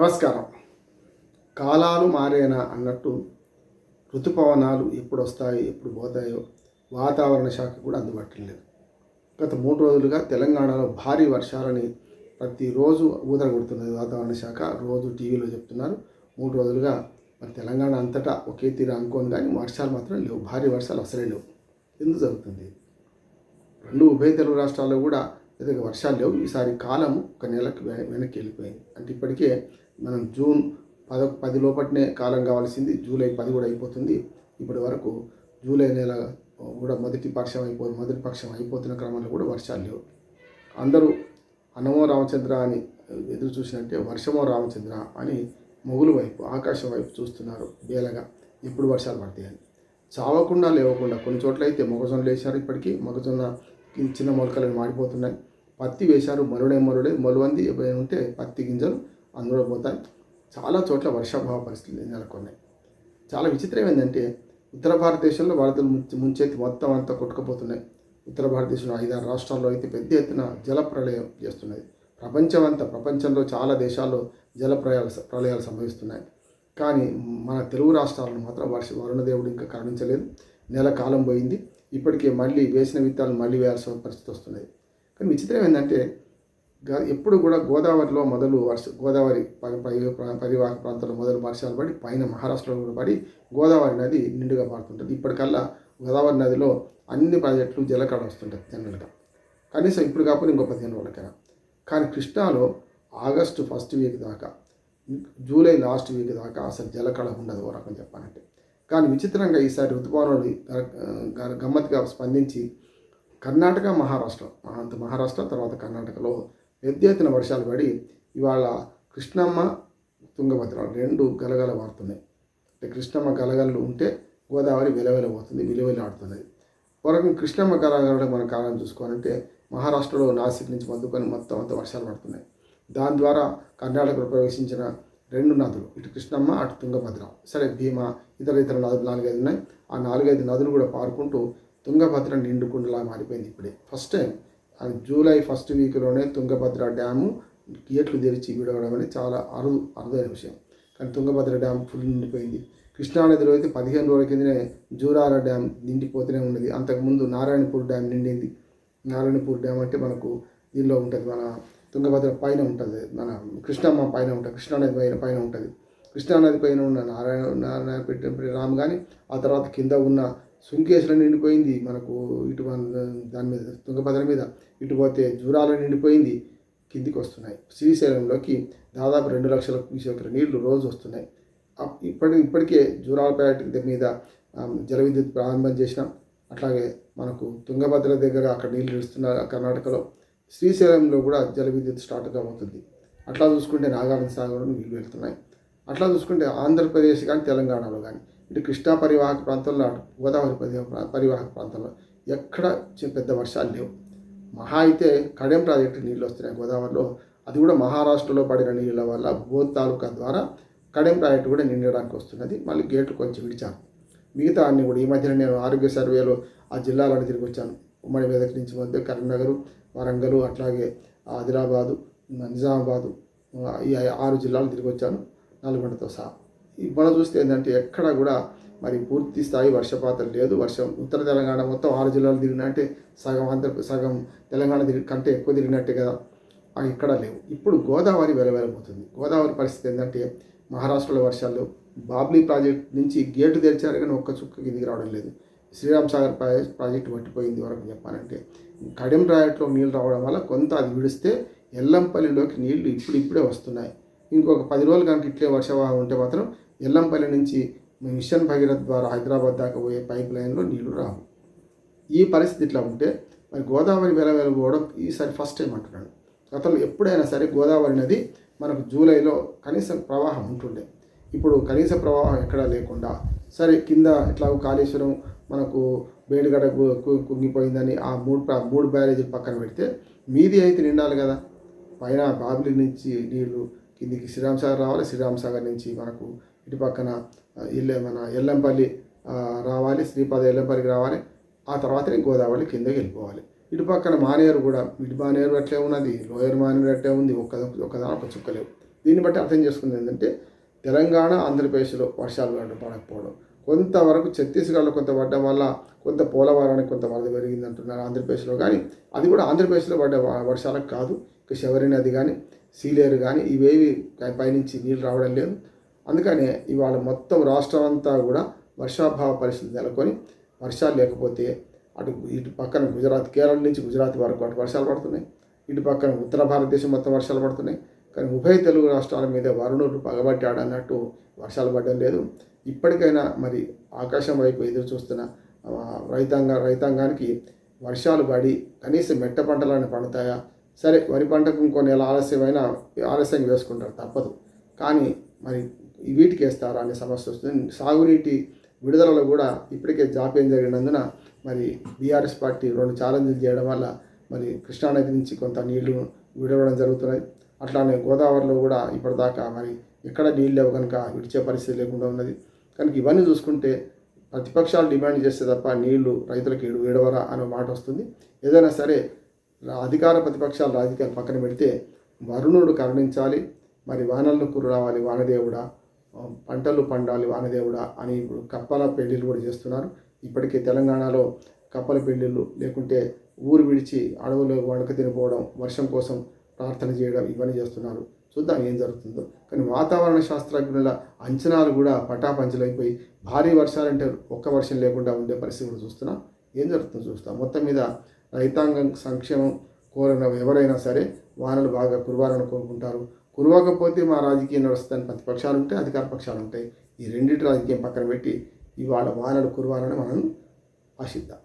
నమస్కారం. కాలాలు మారేనా అన్నట్టు ఋతుపవనాలు ఎప్పుడు వస్తాయి ఎప్పుడు పోతాయో వాతావరణ శాఖ కూడా అందుబాటులో లేదు. గత మూడు రోజులుగా తెలంగాణలో భారీ వర్షాలని ప్రతిరోజు ఊదరగొడుతున్నది వాతావరణ శాఖ. రోజు టీవీలో చెప్తున్నారు. మూడు రోజులుగా మరి తెలంగాణ అంతటా ఒకే తీరు అనుకోను కానీ వర్షాలు మాత్రం లేవు. భారీ వర్షాలు అసలే లేవు. ఎందుకు జరుగుతుంది? రెండు ఉభయ తెలుగు రాష్ట్రాల్లో కూడా పెద్దగా వర్షాలు లేవు. ఈసారి కాలం ఒక నెలకు వెనక్కి వెళ్ళిపోయింది. అంటే ఇప్పటికే మనం జూన్ పద పది లోపటినే కాలం కావాల్సింది. జూలై పది కూడా అయిపోతుంది. ఇప్పటి వరకు జూలై నెల కూడా మొదటి పక్షం అయిపో మొదటి పక్షం అయిపోతున్న క్రమంలో కూడా వర్షాలు లేవు. అందరూ అన్నమో రామచంద్ర అని ఎదురు చూసినట్టే వర్షమో రామచంద్ర అని మొగులు వైపు ఆకాశం వైపు చూస్తున్నారు బేలగా. ఎప్పుడు వర్షాలు పడతాయని. చావకుండా లేవకుండా కొన్ని చోట్ల అయితే మొగజొన్న వేశారు ఇప్పటికీ. మొగజొన్న చిన్న మొలకలు మాడిపోతున్నాయి. పత్తి వేశారు మరుడే మరుడే మొలువంది ఉంటే పత్తి గింజలు అందులో చాలా చోట్ల వర్షాభావ పరిస్థితులు నెలకొన్నాయి చాలా విచిత్రం ఏంటంటే ఉత్తర భారతదేశంలో వరదలు ముంచె ముంచెత్తి మొత్తం అంతా కొట్టుకుపోతున్నాయి. ఉత్తర భారతదేశంలో ఐదారు రాష్ట్రాల్లో అయితే పెద్ద ఎత్తున జల ప్రళయం చేస్తున్నది. ప్రపంచం అంతా ప్రపంచంలో చాలా దేశాల్లో జల ప్రయాలు ప్రళయాలు సంభవిస్తున్నాయి. కానీ మన తెలుగు రాష్ట్రాలను మాత్రం వర్ష వరుణదేవుడు ఇంకా కరుణించలేదు నెల కాలం పోయింది. ఇప్పటికే మళ్ళీ వేసిన విత్తాలు మళ్ళీ వేయాల్సిన పరిస్థితి వస్తున్నది. కానీ విచిత్రం ఏంటంటే ఎప్పుడు కూడా గోదావరిలో మొదలు వర్ష గోదావరి పై పరివాహక ప్రాంతంలో మొదలు వర్షాలు పడి పైన మహారాష్ట్రలో కూడా పడి గోదావరి నది నిండుగా పారుతుంటుంది ఇప్పటికల్లా గోదావరి నదిలో అన్ని ప్రాజెక్టులు జలకడ వస్తుంటుంది జనరల్గా. కనీసం ఇప్పుడు కాకపోతే ఇంకో పదిహేను రోజులకైనా. కానీ కృష్ణాలో ఆగస్టు ఫస్ట్ వీక్ దాకా జూలై లాస్ట్ వీక్ దాకా అసలు జలకళ ఉండదు ఓ రకం చెప్పాలంటే. కానీ విచిత్రంగా ఈసారి ఋతుపవనాలు గమ్మత్తుగా స్పందించి కర్ణాటక మహారాష్ట్ర అంత మహారాష్ట్ర తర్వాత కర్ణాటకలో పెద్ద ఎత్తున వర్షాలు పడి ఇవాళ కృష్ణమ్మ తుంగభద్ర రెండు గలగల వాడుతున్నాయి. అంటే కృష్ణమ్మ గలగలలు ఉంటే గోదావరి విలవెలబోతుంది విలువెల ఆడుతున్నది వరకు కృష్ణమ్మ గలగల మన కారణం చూసుకోవాలంటే మహారాష్ట్రలో నాసిక్ నుంచి మందుకొని మొత్తం అంత వర్షాలు పడుతున్నాయి. దాని ద్వారా కర్ణాటకలో ప్రవేశించిన రెండు నదులు ఇటు కృష్ణమ్మ అటు తుంగభద్ర. సరే భీమా ఇతర ఇతర నదులు నాలుగైదు ఉన్నాయి. ఆ నాలుగైదు నదులు కూడా పారుకుంటూ తుంగభద్ర నిండుకుండలా మారిపోయింది ఇప్పుడే. ఫస్ట్ టైం అది జూలై ఫస్ట్ వీక్లోనే తుంగభద్ర డ్యాము గేట్లు తెరిచి విడవడం అనేది చాలా అరుదు అరుదైన విషయం. కానీ తుంగభద్ర డ్యామ్ ఫుల్ నిండిపోయింది. కృష్ణానదిలో అయితే పదిహేను రోజుల కిందనే జూరాల డ్యామ్ నిండిపోతూనే ఉన్నది. అంతకుముందు నారాయణపూర్ డ్యామ్ నిండింది. నారాయణపూర్ డ్యామ్ అంటే మనకు దీనిలో ఉంటుంది మన తుంగభద్ర పైన ఉంటుంది మన కృష్ణమ్మ పైన ఉంటుంది కృష్ణానది పైన పైన ఉంటుంది. కృష్ణానది పైన ఉన్న నారాయణ నారాయణ పెట్టిన రామ్ కానీ ఆ తర్వాత కింద ఉన్న సుంకేశ్వరం నిండిపోయింది. మనకు ఇటు దాని మీద తుంగభద్ర మీద ఇటు పోతే జూరాలు నిండిపోయింది. కిందికి వస్తున్నాయి. శ్రీశైలంలోకి దాదాపు రెండు లక్షల క్యూసెక్కుల నీళ్ళు రోజు వస్తున్నాయి. ఇప్పటి ఇప్పటికే జూరాలపేట మీద జల విద్యుత్ ప్రారంభం చేసినాం. అట్లాగే మనకు తుంగభద్ర దగ్గర అక్కడ నీళ్ళు ఇస్తున్నారు కర్ణాటకలో శ్రీశైలంలో కూడా జల విద్యుత్ స్టార్ట్ కాబోతుంది. అట్లా చూసుకుంటే నాగార్జున సాగర్ నీళ్ళు వెళ్తున్నాయి. అట్లా చూసుకుంటే ఆంధ్రప్రదేశ్ కానీ తెలంగాణలో కానీ ఇటు కృష్ణా పరివాహక ప్రాంతంలో గోదావరి పరివాహక ప్రాంతంలో ఎక్కడ పెద్ద వర్షాలు లేవు. మహా అయితే కడెం ప్రాజెక్టు నీళ్ళు వస్తున్నాయి గోదావరిలో. అది కూడా మహారాష్ట్రలో పడిన నీళ్ళ వల్ల బోధ్ తాలూకా ద్వారా కడెం ప్రాజెక్టు కూడా నిండడానికి వస్తున్నది. మళ్ళీ గేట్లు కొంచెం విడిచాను మిగతా అన్ని కూడా ఈ మధ్యన నేను ఆరోగ్య సర్వేలో ఆ జిల్లాలను తిరిగి వచ్చాను. ఉమ్మడి మెదక్ నుంచి మధ్య కరీంనగర్ వరంగల్ అట్లాగే ఆదిలాబాదు నిజామాబాదు ఈ ఆరు జిల్లాలు తిరిగి వచ్చాను. నల్గొండతో సహా. మనం చూస్తే ఏంటంటే ఎక్కడ కూడా మరి పూర్తి స్థాయి వర్షపాతం లేదు. వర్షం ఉత్తర తెలంగాణ మొత్తం ఆరు జిల్లాలు తిరిగినట్టే సగం ఆంధ్ర సగం తెలంగాణ తిరిగి కంటే ఎక్కువ తిరిగినట్టే కదా. అవి ఎక్కడా లేవు. ఇప్పుడు గోదావరి వెలవెలబోతుంది. గోదావరి పరిస్థితి ఏంటంటే మహారాష్ట్రలో వర్షాలు బాబ్లీ ప్రాజెక్ట్ నుంచి గేటు తెరిచారు కానీ ఒక్క చుక్క కిందికి రావడం లేదు. శ్రీరామ్ సాగర్ ప్రాజెక్ట్ ప్రాజెక్టు పట్టిపోయింది వరకు చెప్పాలంటే. కడెం ప్రాజెక్టులో నీళ్ళు రావడం వల్ల కొంత అది విడిస్తే ఎల్లంపల్లిలోకి నీళ్ళు ఇప్పుడు ఇప్పుడే వస్తున్నాయి. ఇంకొక పది రోజులు కనుక ఇట్లే వర్షవాహం ఉంటే మాత్రం ఎల్లంపల్లి నుంచి మిషన్ భగీరథ ద్వారా హైదరాబాద్ దాకా పోయే పైప్ లైన్లో నీళ్ళు రావు. ఈ పరిస్థితి ఇట్లా ఉంటే మరి గోదావరి వెల పోవడం ఈసారి ఫస్ట్ టైం అంటున్నాడు. గతంలో ఎప్పుడైనా సరే గోదావరి నది మనకు జూలైలో కనీసం ప్రవాహం ఉంటుండే. ఇప్పుడు కనీస ప్రవాహం ఎక్కడా లేకుండా సరే కింద ఎట్లా కాళేశ్వరం మనకు వేడిగడ కుంగిపోయిందని ఆ మూడు మూడు బ్యారేజీలు పక్కన పెడితే మీది అయితే నిండాలి కదా. పైన బాబ్లీ నుంచి నీళ్ళు కిందికి శ్రీరామ్ సాగర్ రావాలి. శ్రీరామ్ సాగర్ నుంచి మనకు ఇటు పక్కన ఆ, ఇల్లే మన ఎల్లంపల్లి రావాలి శ్రీపాద ఎల్లంపల్లికి రావాలి ఆ తర్వాతనే గోదావరి కిందకి వెళ్ళిపోవాలి. ఇటు పక్కన మానేరు కూడా ఇటు మానేరు అట్లే ఉన్నది లోయర్ మానేరు అట్లే ఉంది ఒక్క ఒకదాని ఒక చుక్కలేవు దీన్ని బట్టి అర్థం చేసుకుంది ఏంటంటే తెలంగాణ ఆంధ్రప్రదేశ్లో వర్షాలు పడ- పడకపోవడం. కొంతవరకు ఛత్తీస్గఢ్లో కొంత పడ్డం వల్ల కొంత పోలవరానికి కొంత వరద పెరిగింది అంటున్నారు ఆంధ్రప్రదేశ్లో. కానీ అది కూడా ఆంధ్రప్రదేశ్లో పడ్డ వర్షాలకు కాదు. ఇక శబరి నది కానీ సీలేరు కానీ ఇవేవి పైనుంచి నీళ్ళు రావడం లేదు. అందుకనే ఇవాళ మొత్తం రాష్ట్రం అంతా కూడా వర్షాభావ పరిస్థితి నెలకొని వర్షాలు లేకపోతే అటు ఇటు పక్కన గుజరాత్ కేరళ నుంచి గుజరాత్ వరకు అటు వర్షాలు పడుతున్నాయి. ఇటు పక్కన ఉత్తర భారతదేశం మొత్తం వర్షాలు పడుతున్నాయి. కానీ ఉభయ తెలుగు రాష్ట్రాల మీద వరుణుడు పగబట్టాడు అన్నట్టు వర్షాలు పడడం లేదు. ఇప్పటికైనా మరి ఆకాశం వైపు ఎదురు చూస్తున్న రైతాంగ రైతాంగానికి వర్షాలు పడి కనీసం మెట్ట పంటలను పండుతాయా? సరే వరి పంటకు ఇంకో నెల ఆలస్యమైనా ఆలస్యంగా వేసుకుంటారు తప్పదు. కానీ మరి వీటికి వేస్తారా అనే సమస్య వస్తుంది. సాగునీటి విడుదలలో కూడా ఇప్పటికే జాప్యం జరిగినందున మరి బీఆర్ఎస్ పార్టీ రెండు ఛాలెంజ్లు చేయడం వల్ల మరి కృష్ణానది నుంచి కొంత నీళ్ళు విడవడం జరుగుతున్నాయి. అట్లానే గోదావరిలో కూడా ఇప్పటిదాకా మరి ఎక్కడ నీళ్ళు లేవు కనుక విడిచే పరిస్థితి లేకుండా ఉన్నది. కనుక ఇవన్నీ చూసుకుంటే ప్రతిపక్షాలు డిమాండ్ చేస్తే తప్ప నీళ్ళు రైతులకు విడవరా అనే మాట వస్తుంది. ఏదైనా సరే రా- అధికార ప్రతిపక్షాలు రాజకీయాలు పక్కన పెడితే వరుణుడు కరుణించాలి. మరి వానలకు రావాలి వానదేవుడా? పంటలు పండాలి వానదేవుడా అని ఇప్పుడు కప్పల పెళ్ళిళ్ళు కూడా చేస్తున్నారు. ఇప్పటికే తెలంగాణలో కప్పల పెళ్ళిళ్ళు లేకుంటే ఊరు విడిచి అడవులు వణక తినిపోవడం వర్షం కోసం ప్రార్థన చేయడం ఇవన్నీ చేస్తున్నారు. చూద్దాం ఏం జరుగుతుందో. కానీ వాతావరణ శాస్త్రజ్ఞుల అంచనాలు కూడా పటాపంచలైపోయి భారీ వర్షాలంటే ఒక్క వర్షం లేకుండా ఉండే పరిస్థితి కూడా చూస్తున్నాం. ఏం జరుగుతుందో చూస్తాం. మొత్తం మీద రైతాంగం సంక్షేమం కోరిన ఎవరైనా సరే వానలు బాగా కురవాలని కోరుకుంటారు. కురవకపోతే మా రాజకీయం నడుస్తుందని ప్రతిపక్షాలు ఉంటాయి అధికార పక్షాలు ఉంటాయి ఈ రెండింటి రాజకీయం పక్కన పెట్టి ఇవాళ వానలు కురవాలని మనం ఆశిద్దాం.